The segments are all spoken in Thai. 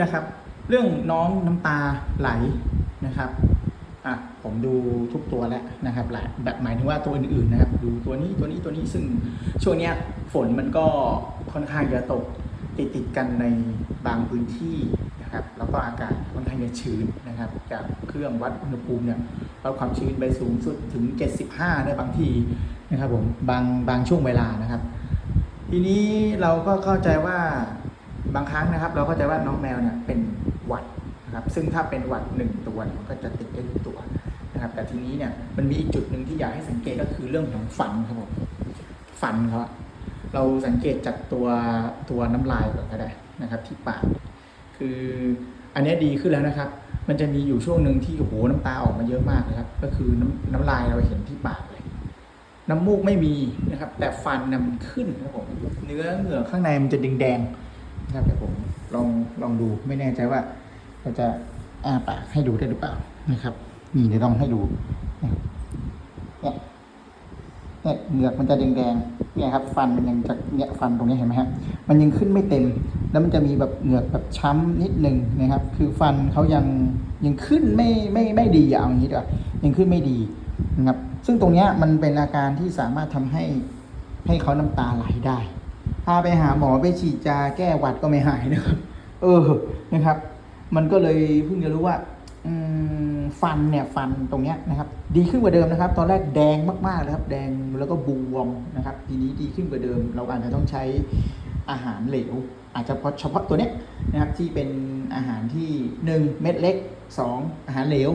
นะครับ เรื่องน้องน้ำตาไหลนะครับอะผมดูทุกตัวแล้วนะครับหลายแบบหมายถึงว่าตัวอื่นๆนะครับ ดูตัวนี้ตัวนี้ตัวนี้ซึ่งช่วงเนี้ยฝนมันก็ค่อนข้างจะตกติดติดกันในบางพื้นที่นะครับ แล้วก็อากาศค่อนข้างจะชื้นนะครับ จากเครื่องวัดอุณหภูมิเนี่ยวัดความชื้นไปสูงสุดถึง 75 ได้บางทีนะครับผมบางบางช่วงเวลานะครับ ทีนี้เราก็เข้าใจว่า บางครั้งนะครับ เราเข้าใจว่าน้องแมวเนี่ยเป็นหวัดนะครับ ซึ่งถ้าเป็นหวัดหนึ่งตัวมันก็จะติดได้ทุกตัวนะครับ แต่ทีนี้เนี่ยมันมีอีกจุดหนึ่งที่อยากให้สังเกตก็คือเรื่องของฟันครับผมฟันเขาอะเราสังเกตจากตัวตัวน้ำลายก่อนก็ได้นะครับ ที่ปากคืออันนี้ดีขึ้นแล้วนะครับ มันจะมีอยู่ช่วงหนึ่งที่โอ้โหน้ำตาออกมาเยอะมากนะครับ ก็คือน้ำน้ำลายเราเห็นที่ปากเลย น้ำมูกไม่มีนะครับ แต่ฟันนะมันขึ้นครับผมเนื้อเหงือกข้างในมันจะแดงๆ นะครับเดี๋ยวผมลองลองดูไม่แน่ใจว่าเราจะอ้าปากให้ดูได้หรือเปล่านะครับ นี่เดี๋ยวลองให้ดูเนี่ยเนี่ยเหงือกมันจะแดงๆเนี่ยครับ ฟันมันยังจะเนี่ยฟันตรงนี้เห็นไหมครับมันยังขึ้นไม่เต็ม แล้วมันจะมีแบบเหงือกแบบช้ำนิดนึงนะครับ คือฟันเขายังยังขึ้นไม่ไม่ไม่ดีอะเอาอย่างนี้ดีกว่ายังขึ้นไม่ดีนะครับ ซึ่งตรงนี้มันเป็นอาการที่สามารถทำให้ให้เขาน้ำตาไหลได้ พาไปหาหมอไปฉีดยาแก้หวัดก็ไม่หายนะครับเออนะครับ มันก็เลยเพิ่งจะรู้ว่าฟันเนี่ยฟันตรงเนี้ยนะครับ ดีขึ้นกว่าเดิมนะครับ ตอนแรกแดงมากๆเลยครับ แดงแล้วก็บวมนะครับ ทีนี้ดีขึ้นกว่าเดิม เราอาจจะต้องใช้อาหารเหลว อาจจะเพาะเฉพาะตัวเนี้ยนะครับที่เป็นอาหารที่หนึ่งเม็ดเล็กสองอาหารเหลว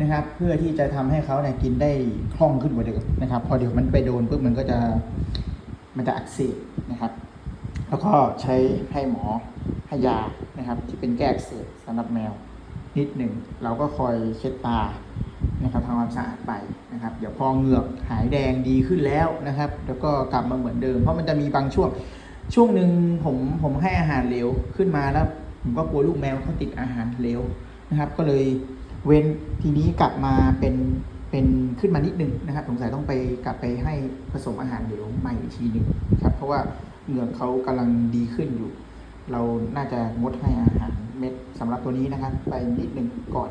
นะครับ เพื่อที่จะทำให้เขาเนี่ยกินได้คล่องขึ้นกว่าเดิมนะครับ พอเดี๋ยวมันไปโดนปุ๊บมันก็จะ มันจะอักเสบนะครับ แล้วก็ใช้ให้หมอให้ยานะครับที่เป็นแก้อักเสบสำหรับแมวนิดหนึ่งเราก็คอยเช็ดตานะครับทำความสะอาดไปนะครับ เดี๋ยวพอเหงือกหายแดงดีขึ้นแล้วนะครับ แล้วก็กลับมาเหมือนเดิม เพราะมันจะมีบางช่วง ช่วงหนึ่งผมผมให้อาหารเหลวขึ้นมาแล้ว ผมก็กลัวลูกแมวเขาติดอาหารเหลวนะครับ ก็เลยเว้นทีนี้กลับมาเป็นเป็น ขึ้นมานิดนึงนะครับสงสัยต้องไปกลับไปให้ผสมอาหารเหลวใหม่อีกทีหนึ่งนะครับเพราะว่าเหงือกเขากำลังดีขึ้นอยู่ เราน่าจะงดให้อาหารเม็ดสำหรับตัวนี้นะครับ ไปนิดนึงก่อน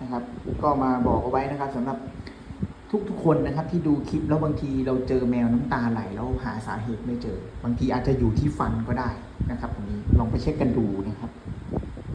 นะครับ ก็มาบอกเอาไว้นะครับสำหรับทุกๆคนนะครับที่ดูคลิปแล้วบางทีเราเจอแมวน้ำตาไหลแล้วหาสาเหตุไม่เจอ บางทีอาจจะอยู่ที่ฟันก็ได้นะครับตรงนี้ลองไปเช็คกันดูนะครับ